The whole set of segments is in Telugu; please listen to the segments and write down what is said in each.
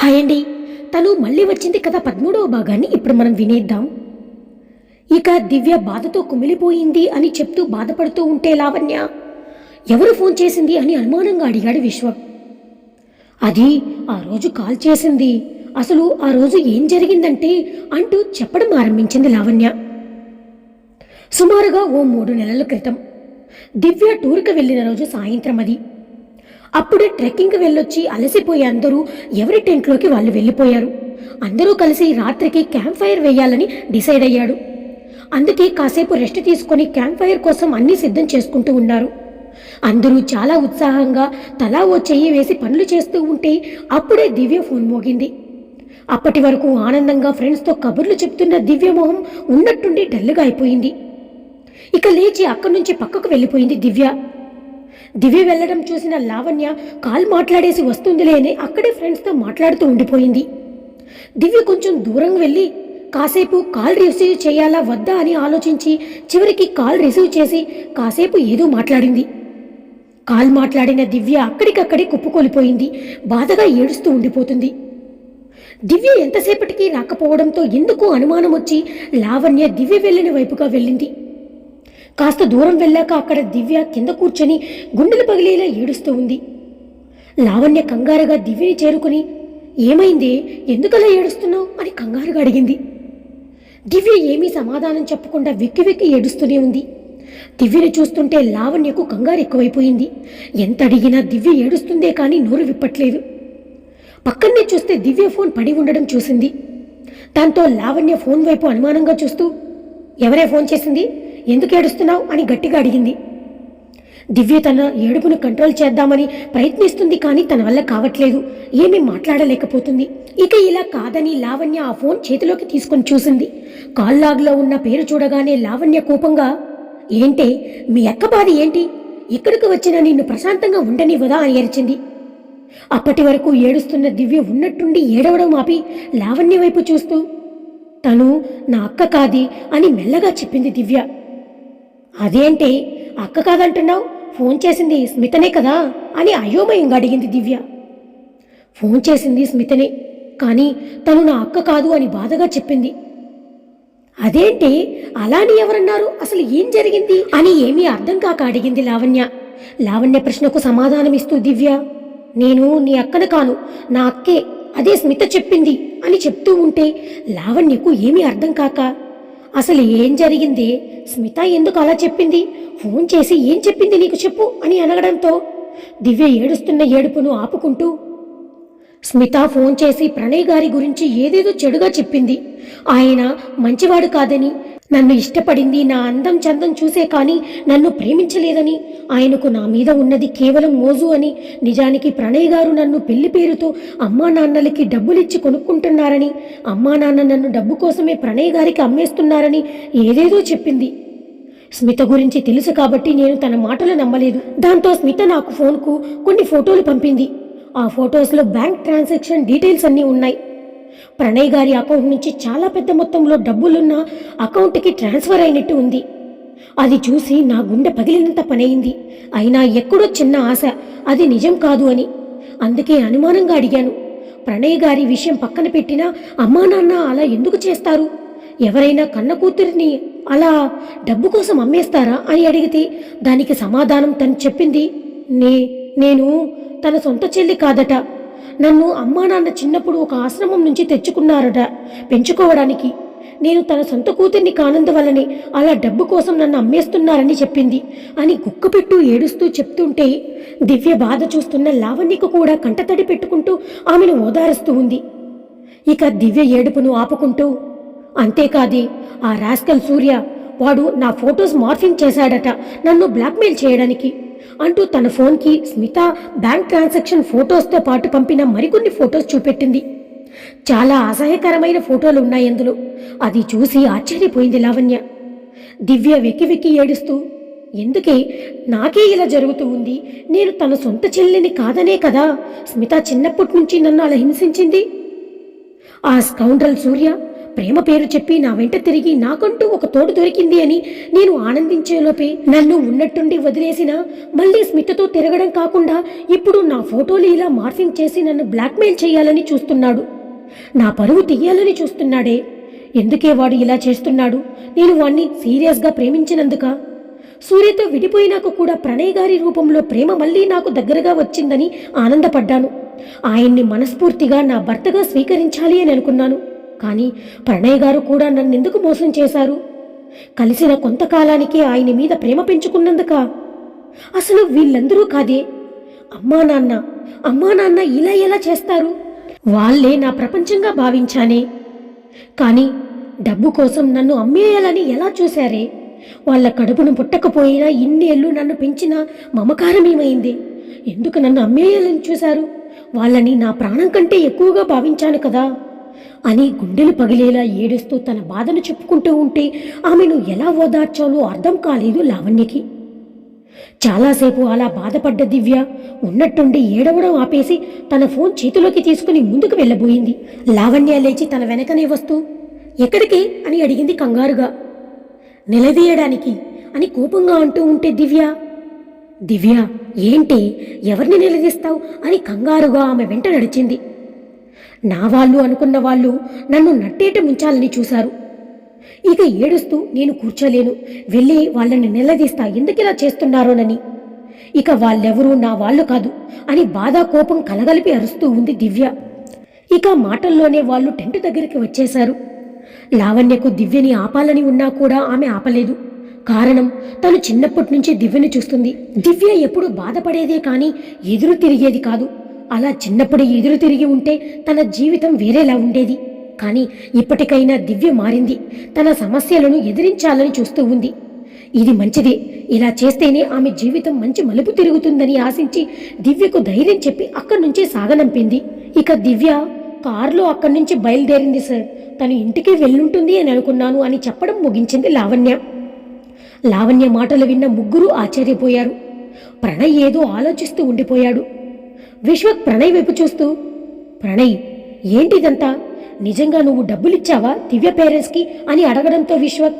హాయ్ అండి తను మళ్ళీ వచ్చింది కదా పదమూడవ భాగాన్ని ఇప్పుడు మనం వినేద్దాం. ఇక దివ్య బాధతో కుమిలిపోయింది అని చెప్తూ బాధపడుతూ ఉంటే లావణ్య ఎవరు ఫోన్ చేసింది అని అనుమానంగా అడిగాడు విశ్వం. అది ఆ రోజు కాల్ చేసింది. అసలు ఆ రోజు ఏం జరిగిందంటే అంటూ చెప్పడం ఆరంభించింది లావణ్య. సుమారుగా ఓ మూడు నెలల క్రితం దివ్య టూర్కి వెళ్ళిన రోజు సాయంత్రం అది. అప్పుడే ట్రెక్కింగ్కి వెళ్ళొచ్చి అలసిపోయి అందరూ ఎవరి టెంట్లోకి వాళ్ళు వెళ్ళిపోయారు. అందరూ కలిసి రాత్రికి క్యాంప్ ఫైర్ వేయాలని డిసైడ్ అయ్యాడు. అందుకే కాసేపు రెస్ట్ తీసుకొని క్యాంప్ ఫైర్ కోసం అన్నీ సిద్ధం చేసుకుంటూ ఉన్నారు. అందరూ చాలా ఉత్సాహంగా తలా ఓ చెయ్యి వేసి పనులు చేస్తూ ఉంటే అప్పుడే దివ్య ఫోన్ మోగింది. అప్పటి వరకు ఆనందంగా ఫ్రెండ్స్తో కబుర్లు చెప్తున్న దివ్య మొహం ఉన్నట్టుండి డల్లుగా అయిపోయింది. ఇక లేచి అక్కడి నుంచి పక్కకు వెళ్ళిపోయింది దివ్య. దివ్య వెళ్ళడం చూసిన లావణ్య కాల్ మాట్లాడేసి వస్తుందిలే అని అక్కడే ఫ్రెండ్స్తో మాట్లాడుతూ ఉండిపోయింది. దివ్య కొంచెం దూరం వెళ్ళి కాసేపు కాల్ రిసీవ్ చేయాలా వద్దా? అని ఆలోచించి చివరికి కాల్ రిసీవ్ చేసి కాసేపు ఏదో మాట్లాడింది. కాల్ మాట్లాడిన దివ్య అక్కడికక్కడే కుప్పుకొలిపోయింది బాధగా ఏడుస్తూ ఉండిపోతుంది. దివ్య ఎంతసేపటికి రాకపోవడంతో ఎందుకు అనుమానం వచ్చి లావణ్య దివ్య వెళ్ళిన వైపుగా వెళ్ళింది. కాస్త దూరం వెళ్ళాక అక్కడ దివ్య కింద కూర్చొని గుండెలు పగిలేలా ఏడుస్తూ ఉంది. లావణ్య కంగారుగా దివ్యని చేరుకుని ఏమైంది? ఎందుకలా ఏడుస్తున్నావు? అని కంగారుగా అడిగింది. దివ్య ఏమీ సమాధానం చెప్పకుండా వెక్కి వెక్కి ఏడుస్తూనే ఉంది. దివ్యని చూస్తుంటే లావణ్యకు కంగారు ఎక్కువైపోయింది. ఎంత అడిగినా దివ్య ఏడుస్తుందే కానీ నోరు విప్పట్లేదు. పక్కనే చూస్తే దివ్య ఫోన్ పడి ఉండడం చూసింది. దాంతో లావణ్య ఫోన్ వైపు అనుమానంగా చూస్తూ ఎవరే ఫోన్ చేసింది? ఎందుకు ఏడుస్తున్నావు అని గట్టిగా అడిగింది. దివ్య తన ఏడుపును కంట్రోల్ చేద్దామని ప్రయత్నిస్తుంది కానీ తన వల్ల కావట్లేదు. ఏమీ మాట్లాడలేకపోతుంది. ఇక ఇలా కాదని లావణ్య ఆ ఫోన్ చేతిలోకి తీసుకొని చూసింది. కాల్లాగ్లో ఉన్న పేరు చూడగానే లావణ్య కోపంగా ఏంటే మీ అక్క బాధ ఏంటి? ఇక్కడికి వచ్చిన నిన్ను ప్రశాంతంగా ఉండనివ్వదా? అని ఏర్చింది అప్పటి వరకు ఏడుస్తున్న దివ్య ఉన్నట్టుండి ఏడవడం ఆపి లావణ్య వైపు చూస్తూ తను నా అక్క కాది అని మెల్లగా చెప్పింది దివ్య. అదేంటి? అక్క కాదంటున్నావు? ఫోన్ చేసింది స్మితనే కదా? అని అయోమయంగా అడిగింది దివ్య. ఫోన్ చేసింది స్మితనే కానీ తను నా అక్క కాదు అని బాధగా చెప్పింది. అదేంటి? అలాని ఎవరన్నారు? అసలు ఏం జరిగింది? అని ఏమీ అర్థం కాక అడిగింది లావణ్య. లావణ్య ప్రశ్నకు సమాధానమిస్తూ దివ్య నేను నీ అక్కన కాను నా అక్కే అదే స్మిత చెప్పింది అని చెప్తూ ఉంటే లావణ్యకు ఏమీ అర్థం కాక అసలు ఏం జరిగింది? స్మిత ఎందుకు అలా చెప్పింది? ఫోన్ చేసి ఏం చెప్పింది నీకు చెప్పు అని అనగడంతో దివ్య ఏడుస్తున్న ఏడుపును ఆపుకుంటూ స్మిత ఫోన్ చేసి ప్రణయ్ గారి గురించి ఏదేదో చెడుగా చెప్పింది. ఆయన మంచివాడు కాదని నన్ను ఇష్టపడింది నా అందం చందం చూసే కానీ నన్ను ప్రేమించలేదని. ఆయనకు నా మీద ఉన్నది కేవలం మోజు అని. నిజానికి ప్రణయ్ గారు నన్ను పెళ్ళి పేరుతో అమ్మా నాన్నలకి డబ్బులిచ్చి కొనుక్కుంటున్నారని. అమ్మా నాన్న నన్ను డబ్బు కోసమే ప్రణయ్ గారికి అమ్మేస్తున్నారని ఏదేదో చెప్పింది. స్మిత గురించి తెలుసు కాబట్టి నేను తన మాటలు నమ్మలేదు. దాంతో స్మిత నాకు ఫోన్కు కొన్ని ఫోటోలు పంపింది. ఆ ఫొటోస్లో బ్యాంక్ ట్రాన్సాక్షన్ డీటెయిల్స్ అన్నీ ఉన్నాయి. ప్రణయ్ గారి అకౌంట్ నుంచి చాలా పెద్ద మొత్తంలో డబ్బులున్న అకౌంట్కి ట్రాన్స్ఫర్ అయినట్టు ఉంది. అది చూసి నా గుండె పగిలినంత పనయింది. అయినా ఎక్కడో చిన్న ఆశ. అది నిజం కాదు అని. అందుకే అనుమానంగా అడిగాను. ప్రణయ్ గారి విషయం పక్కన పెట్టినా అమ్మా నాన్న అలా ఎందుకు చేస్తారు? ఎవరైనా కన్న కూతురిని అలా డబ్బు కోసం అమ్మేస్తారా? అని అడిగితే దానికి సమాధానం తను చెప్పింది నే నేను తన సొంత చెల్లి కాదట. నన్ను అమ్మా నాన్న చిన్నప్పుడు ఒక ఆశ్రమం నుంచి తెచ్చుకున్నారట. పెంచుకోవడానికి. నేను తన సొంత కూతుర్ని కానందువల్లనే అలా డబ్బు కోసం నన్ను అమ్మేస్తున్నారని చెప్పింది అని గుక్కపెట్టు ఏడుస్తూ చెప్తుంటే దివ్య బాధ చూస్తున్న లావణ్యకు కూడా కంటతడి పెట్టుకుంటూ ఆమెను ఓదారుస్తూ ఉంది. ఇక దివ్య ఏడుపును ఆపుకుంటూ అంతేకాదే ఆ రాస్కల్ సూర్య వాడు నా ఫొటోస్ మార్ఫింగ్ చేశాడట నన్ను బ్లాక్మెయిల్ చేయడానికి. అంటూ తన ఫోన్కి స్మిత బ్యాంక్ ట్రాన్సాక్షన్ ఫొటోస్తో పాటు పంపిన మరికొన్ని ఫొటోస్ చూపెట్టింది. చాలా అసహ్యకరమైన ఫోటోలు ఉన్నాయి అందులో. అది చూసి ఆశ్చర్యపోయింది లావణ్య. దివ్య వెక్కి వెక్కి ఏడుస్తూ ఎందుకే? నాకే ఇలా జరుగుతూ ఉంది. నేను తన సొంత చెల్లిని కాదనే కదా? స్మిత చిన్నప్పటి నుంచి నన్ను అలా హింసించింది? ఆ స్కౌండ్రల్ సూర్య ప్రేమ పేరు చెప్పి నా వెంట తిరిగి నాకంటూ ఒక తోడు దొరికింది అని నేను ఆనందించేలోపే నన్ను ఉన్నట్టుండి వదిలేసిన మళ్ళీ స్మితతో తిరగడం కాకుండా ఇప్పుడు నా ఫోటోలు ఇలా మార్ఫింగ్ చేసి నన్ను బ్లాక్మెయిల్ చేయాలని చూస్తున్నాడు. నా పరువు తీయాలని చూస్తున్నాడే. ఎందుకే వాడు ఇలా చేస్తున్నాడు? నేను వాణ్ణి సీరియస్గా ప్రేమించినందుక? సూర్యతో విడిపోయినాక కూడా ప్రణయ్ గారి రూపంలో ప్రేమ మళ్ళీ నాకు దగ్గరగా వచ్చిందని ఆనందపడ్డాను. ఆయన్ని మనస్ఫూర్తిగా నా భర్తగా స్వీకరించాలి అని అనుకున్నాను. కానీ ప్రణయ్ గారు కూడా నన్ను ఎందుకు మోసం చేశారు? కలిసిన కొంతకాలానికే ఆయన మీద ప్రేమ పెంచుకున్నందుక? అసలు వీళ్ళందరూ కాదే? అమ్మా నాన్న అమ్మా నాన్న ఇలా ఎలా చేస్తారు? వాళ్ళే నా ప్రపంచంగా భావించానే. కానీ డబ్బు కోసం నన్ను అమ్మేయాలని ఎలా చూశారే? వాళ్ళ కడుపును పుట్టకపోయినా ఇన్నేళ్ళు నన్ను పెంచిన మమకారమేమైంది? ఎందుకు నన్ను అమ్మేయాలని చూశారు? వాళ్ళని నా ప్రాణం కంటే ఎక్కువగా భావించాను కదా? అని గుండెలు పగిలేలా ఏడుస్తూ తన బాధను చెప్పుకుంటూ ఉంటే ఆమెను ఎలా ఓదార్చాలో అర్థం కాలేదు లావణ్యకి. చాలాసేపు అలా బాధపడ్డ దివ్య ఉన్నట్టుండి ఏడవడం ఆపేసి తన ఫోన్ చేతిలోకి తీసుకుని ముందుకు వెళ్ళబోయింది. లావణ్య లేచి తన వెనకనే వస్తూ ఎక్కడికి? అని అడిగింది కంగారుగా. నిలదీయడానికి అని కోపంగా అంటూ ఉంటే దివ్య దివ్య ఏంటి? ఎవరిని నిలదీస్తావు? అని కంగారుగా ఆమె వెంట నడిచింది. నా వాళ్ళు అనుకున్న వాళ్ళు నన్ను నట్టేట ముంచాలని చూశారు. ఇక ఏడుస్తూ నేను కూర్చోలేను. వెళ్ళి వాళ్ళని నిలదీస్తా ఎందుకిలా చేస్తున్నారోనని. ఇక వాళ్ళెవరూ నా వాళ్ళు కాదు అని బాధ కోపం కలగలిపి అరుస్తూ ఉంది దివ్య. ఇక మాటల్లోనే వాళ్ళు టెంట్ దగ్గరికి వచ్చేశారు. లావణ్యకు దివ్యని ఆపాలని ఉన్నా కూడా ఆమె ఆపలేదు. కారణం తను చిన్నప్పటి నుంచి దివ్యను చూస్తుంది. దివ్య ఎప్పుడు బాధపడేదే కానీ ఎదురు తిరిగేది కాదు. అలా చిన్నప్పుడు ఎదురు తిరిగి ఉంటే తన జీవితం వేరేలా ఉండేది. కానీ ఇప్పటికైనా దివ్య మారింది. తన సమస్యలను ఎదిరించాలని చూస్తూ ఉంది. ఇది మంచిదే. ఇలా చేస్తేనే ఆమె జీవితం మంచి మలుపు తిరుగుతుందని ఆశించి దివ్యకు ధైర్యం చెప్పి అక్కడి నుంచే సాగనంపింది. ఇక దివ్య కారులో అక్కడి నుంచి బయలుదేరింది సార్ తను ఇంటికి వెళ్ళుంటుంది అని అనుకున్నాను అని చెప్పడం ముగించింది లావణ్య. లావణ్య మాటలు విన్న ముగ్గురు ఆశ్చర్యపోయారు. ప్రణయ్ ఏదో ఆలోచిస్తూ ఉండిపోయాడు. విశ్వక్ ప్రణయ్ వైపు చూస్తూ ప్రణయ్ ఏంటిదంతా? నిజంగా నువ్వు డబ్బులిచ్చావా దివ్య పేరెంట్స్కి? అని అడగడంతో విశ్వక్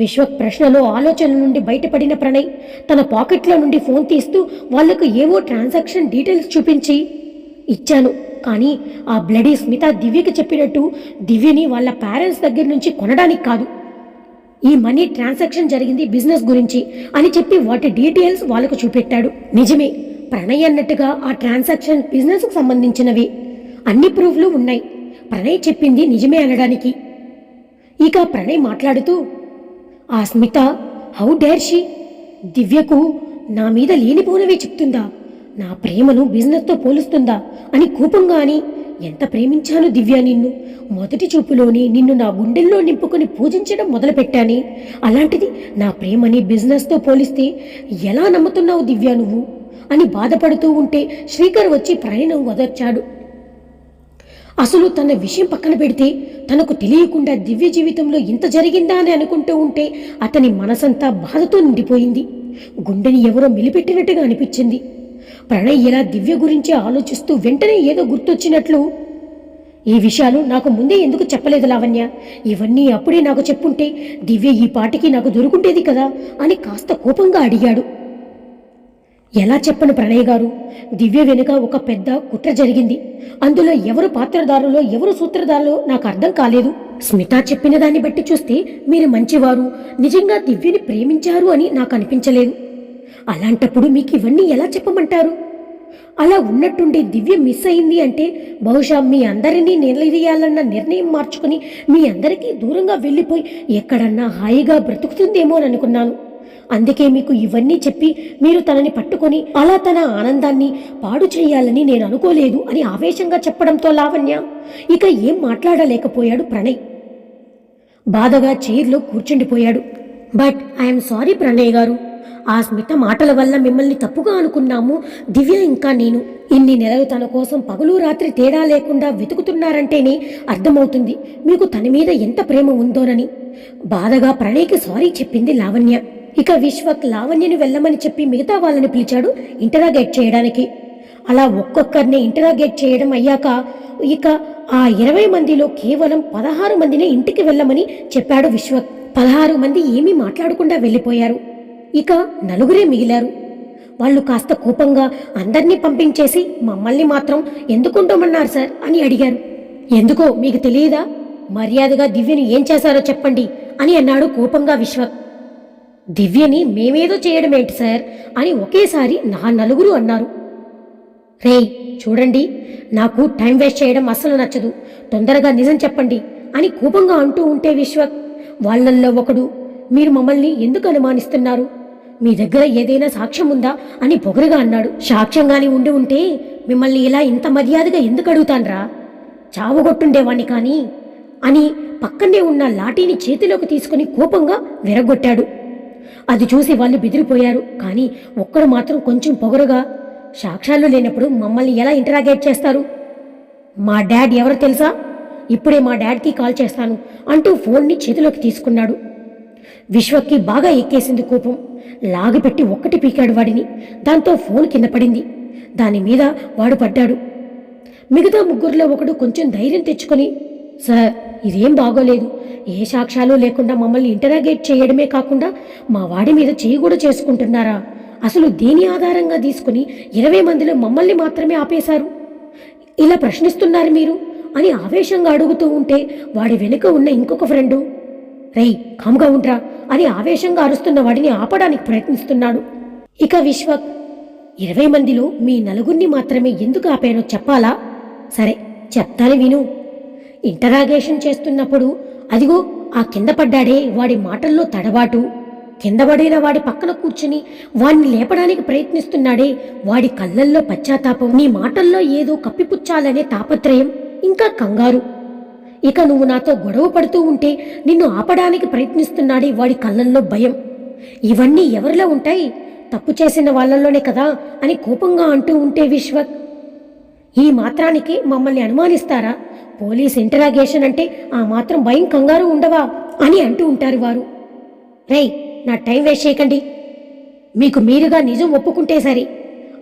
విశ్వక్ ప్రశ్నలో ఆలోచన నుండి బయటపడిన ప్రణయ్ తన పాకెట్లో నుండి ఫోన్ తీస్తూ వాళ్ళకు ఏవో ట్రాన్సాక్షన్ డీటెయిల్స్ చూపించి ఇచ్చాను. కానీ ఆ బ్లడీ స్మిత దివ్యకి చెప్పినట్టు దివ్యని వాళ్ళ పేరెంట్స్ దగ్గర నుంచి కొనడానికి కాదు. ఈ మనీ ట్రాన్సాక్షన్ జరిగింది బిజినెస్ గురించి అని చెప్పి వాటి డీటెయిల్స్ వాళ్ళకు చూపెట్టాడు. నిజమే. ప్రణయ్ అన్నట్టుగా ఆ ట్రాన్సాక్షన్ బిజినెస్కు సంబంధించినవి. అన్ని ప్రూఫ్లు ఉన్నాయి. ప్రణయ్ చెప్పింది నిజమే అనడానికి. ఇక ప్రణయ్ మాట్లాడుతూ ఆ స్మిత హౌ డేర్ షీ? దివ్యకు నా మీద లేనిపోనవే చెప్తుందా? నా ప్రేమను బిజినెస్తో పోలుస్తుందా? అని కోపంగా అని ఎంత ప్రేమించాను దివ్య నిన్ను? మొదటి చూపులోని నిన్ను నా గుండెల్లో నింపుకొని పూజించడం మొదలుపెట్టాని. అలాంటిది నా ప్రేమని బిజినెస్తో పోలిస్తే ఎలా నమ్ముతున్నావు దివ్య నువ్వు? అని బాధపడుతూ ఉంటే శ్రీకర్ వచ్చి ప్రయాణం వదర్చాడు. అసలు తన విషయం పక్కన పెడితే తనకు తెలియకుండా దివ్య జీవితంలో ఇంత జరిగిందా అని అనుకుంటూ ఉంటే అతని మనసంతా బాధతో నిండిపోయింది. గుండెని ఎవరో మెలిపెట్టినట్టుగా అనిపించింది. ప్రణయ్ ఇలా దివ్య గురించి ఆలోచిస్తూ వెంటనే ఏదో గుర్తొచ్చినట్లు ఈ విషయాలు నాకు ముందే ఎందుకు చెప్పలేదు లావణ్య? ఇవన్నీ అప్పుడే నాకు చెప్పుంటే దివ్య ఈ పాటికి నాకు దొరుకుంటేది కదా? అని కాస్త కోపంగా అడిగాడు. ఎలా చెప్పను ప్రణయ్ గారు? దివ్య వెనుక ఒక పెద్ద కుట్ర జరిగింది. అందులో ఎవరు పాత్రదారులో ఎవరు సూత్రధారులో నాకు అర్థం కాలేదు. స్మిత చెప్పిన దాన్ని బట్టి చూస్తే మీరు మంచివారు. నిజంగా దివ్యని ప్రేమించారు అని నాకు అనిపించలేదు. అలాంటప్పుడు మీకు ఇవన్నీ ఎలా చెప్పమంటారు? అలా ఉన్నట్టుండి దివ్య మిస్ అయింది అంటే బహుశా మీ అందరినీ నిలదీయాలన్న నిర్ణయం మార్చుకుని మీ అందరికీ దూరంగా వెళ్ళిపోయి ఎక్కడన్నా హాయిగా బ్రతుకుతుందేమో అని అనుకున్నాను అందుకే మీకు ఇవన్నీ చెప్పి మీరు తనని పట్టుకొని అలా తన ఆనందాన్ని పాడు చేయాలని నేను అనుకోలేదు అని ఆవేశంగా చెప్పడంతో లావణ్య ఇక ఏం మాట్లాడలేకపోయాడు ప్రణయ్. బాధగా చైర్లో కూర్చుండిపోయాడు. But I'm sorry Pranay garu. ఆ స్మిత మాటల వల్ల మిమ్మల్ని తప్పుగా అనుకున్నాము. దివ్య ఇంకా నేను. ఇన్ని నెలలు తన కోసం పగలు రాత్రి తేడా లేకుండా వెతుకుతున్నారంటేనే అర్థమవుతుంది. మీకు తన మీద ఎంత ప్రేమ ఉందోనని. బాధగా ప్రణయ్కి సారీ చెప్పింది లావణ్య. ఇక విశ్వక్ లావణ్యని వెళ్ళమని చెప్పి మిగతా వాళ్ళని పిలిచాడు ఇంటరాగేట్ చేయడానికి. అలా ఒక్కొక్కరిని ఇంటరాగేట్ చేయడం అయ్యాక ఇక ఆ ఇరవై మందిలో కేవలం పదహారు మందినే ఇంటికి వెళ్ళమని చెప్పాడు విశ్వక్. పదహారు మంది ఏమీ మాట్లాడకుండా వెళ్ళిపోయారు. ఇక నలుగురే మిగిలారు. వాళ్ళు కాస్త కోపంగా అందరినీ పంపించేసి మమ్మల్ని మాత్రం ఎందుకుంటామన్నారు సార్? అని అడిగారు. ఎందుకో మీకు తెలియదా? మర్యాదగా దివ్యను ఏం చేశారో చెప్పండి అని అన్నాడు కోపంగా విశ్వక్. దివ్యని మేమేదో చేయడం ఏంటి సార్? అని ఒకేసారి నా నలుగురు అన్నారు. రేయ్ చూడండి నాకు టైం వేస్ట్ చేయడం అస్సలు నచ్చదు. తొందరగా నిజం చెప్పండి అని కోపంగా అంటూ ఉంటే విశ్వక్ వాళ్ళల్లో ఒకడు మీరు మమ్మల్ని ఎందుకు అనుమానిస్తున్నారు? మీ దగ్గర ఏదైనా సాక్ష్యం ఉందా? అని పొగరుగా అన్నాడు. సాక్ష్యంగాని ఉండి ఉంటే మిమ్మల్ని ఇలా ఇంత మర్యాదగా ఎందుకు అడుగుతాన్రా? చావుగొట్టుండేవాణ్ణి కానీ అని పక్కనే ఉన్న లాఠీని చేతిలోకి తీసుకుని కోపంగా విరగొట్టాడు అది చూసి వాళ్ళు బెదిరిపోయారు. కానీ ఒక్కడు మాత్రం కొంచెం పొగరుగా సాక్ష్యాలు లేనప్పుడు మమ్మల్ని ఎలా ఇంటరాగేట్ చేస్తారు? మా డాడ్ ఎవరు తెలుసా? ఇప్పుడే మా డాడ్కి కాల్ చేస్తాను అంటూ ఫోన్ని చేతిలోకి తీసుకున్నాడు. విశ్వక్కి బాగా ఎక్కేసింది కోపం. లాగిపెట్టి ఒక్కటి పీకాడు వాడిని. దాంతో ఫోన్ కింద పడింది. దాని మీద వాడు పడ్డాడు. మిగతా ముగ్గురిలో ఒకడు కొంచెం ధైర్యం తెచ్చుకొని సార్ ఇదేం బాగోలేదు. ఏ సాక్ష్యాలు లేకుండా మమ్మల్ని ఇంటరాగేట్ చేయడమే కాకుండా మా వాడి మీద చేయి కూడా చేసుకుంటున్నారా? అసలు దేని ఆధారంగా తీసుకుని ఇరవై మందిలో మమ్మల్ని మాత్రమే ఆపేశారు? ఇలా ప్రశ్నిస్తున్నారు మీరు? అని ఆవేశంగా అడుగుతూ ఉంటే వాడి వెనుక ఉన్న ఇంకొక ఫ్రెండు. రేయ్ కామ్గా ఉంట్రా అని ఆవేశంగా అరుస్తున్న వాడిని ఆపడానికి ప్రయత్నిస్తున్నాడు. ఇక విశ్వక్ ఇరవై మందిలో మీ నలుగురిని మాత్రమే ఎందుకు ఆపానో చెప్పాలా? సరే చెప్తాను విను. ఇంటరాగేషన్ చేస్తున్నప్పుడు అదిగో ఆ కింద పడ్డాడే వాడి మాటల్లో తడబాటు. కింద పడిన వాడి పక్కన కూర్చుని వాణ్ణి లేపడానికి ప్రయత్నిస్తున్నాడే వాడి కళ్ళల్లో పశ్చాత్తాపం. నీ మాటల్లో ఏదో కప్పిపుచ్చాలనే తాపత్రయం ఇంకా కంగారు. ఇక నువ్వు నాతో గొడవ పడుతూ ఉంటే నిన్ను ఆపడానికి ప్రయత్నిస్తున్నాడే వాడి కళ్ళల్లో భయం. ఇవన్నీ ఎవరిలో ఉంటాయి? తప్పు చేసిన వాళ్ళల్లోనే కదా అని కోపంగా అంటూ ఉంటే విశ్వక్. ఈ మాత్రానికి మమ్మల్ని అనుమానిస్తారా? పోలీస్ ఇంటరాగేషన్ అంటే ఆ మాత్రం భయం కంగారు ఉండవా అని అంటూ ఉంటారు వారు. రేయ్ నా టైం వేస్ట్ చేయకండి. మీకు మీరుగా నిజం ఒప్పుకుంటే సరే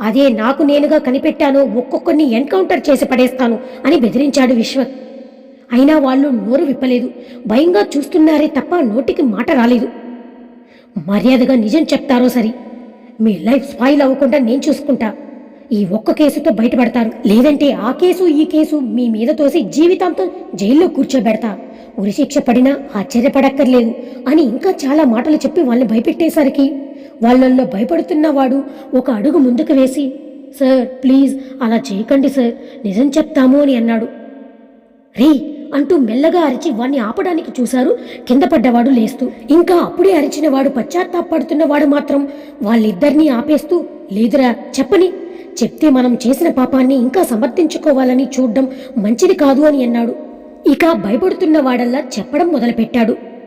అదే నాకు నేనుగా కనిపెట్టాను ఒక్కొక్కరిని ఎన్కౌంటర్ చేసి పడేస్తాను అని బెదిరించాడు విశ్వక్ అయినా వాళ్ళు నోరు విప్పలేదు. భయంగా చూస్తున్నారే తప్ప నోటికి మాట రాలేదు. మర్యాదగా నిజం చెప్తారో సరి మీ లైఫ్ స్పాయిల్ అవ్వకుండా నేను చూసుకుంటా. ఈ ఒక్క కేసుతో బయటపడతారు. లేదంటే ఆ కేసు ఈ కేసు మీ మీద తోసి జీవితాంతం జైల్లో కూర్చోబెడతా. ఉరిశిక్ష పడినా ఆశ్చర్యపడక్కర్లేదు అని ఇంకా చాలా మాటలు చెప్పి వాళ్ళని భయపెట్టేసరికి వాళ్ళల్లో భయపడుతున్నవాడు ఒక అడుగు ముందుకు వేసి సార్ ప్లీజ్ అలా చేయకండి సార్ నిజం చెప్తాము అని అన్నాడు. రే అంటూ మెల్లగా అరిచి వాణ్ణి ఆపడానికి చూశారు కింద పడ్డవాడు లేస్తూ. ఇంకా అప్పుడే అరిచిన వాడు పశ్చాత్తాపడుతున్నవాడు మాత్రం వాళ్ళిద్దరినీ ఆపేస్తూ లేదురా చెప్పని. చెప్తే మనం చేసిన పాపాన్ని ఇంకా సమర్థించుకోవాలని చూడ్డం మంచిది కాదు అని అన్నాడు. ఇక భయపడుతున్న వాడల్లా చెప్పడం మొదలుపెట్టాడు.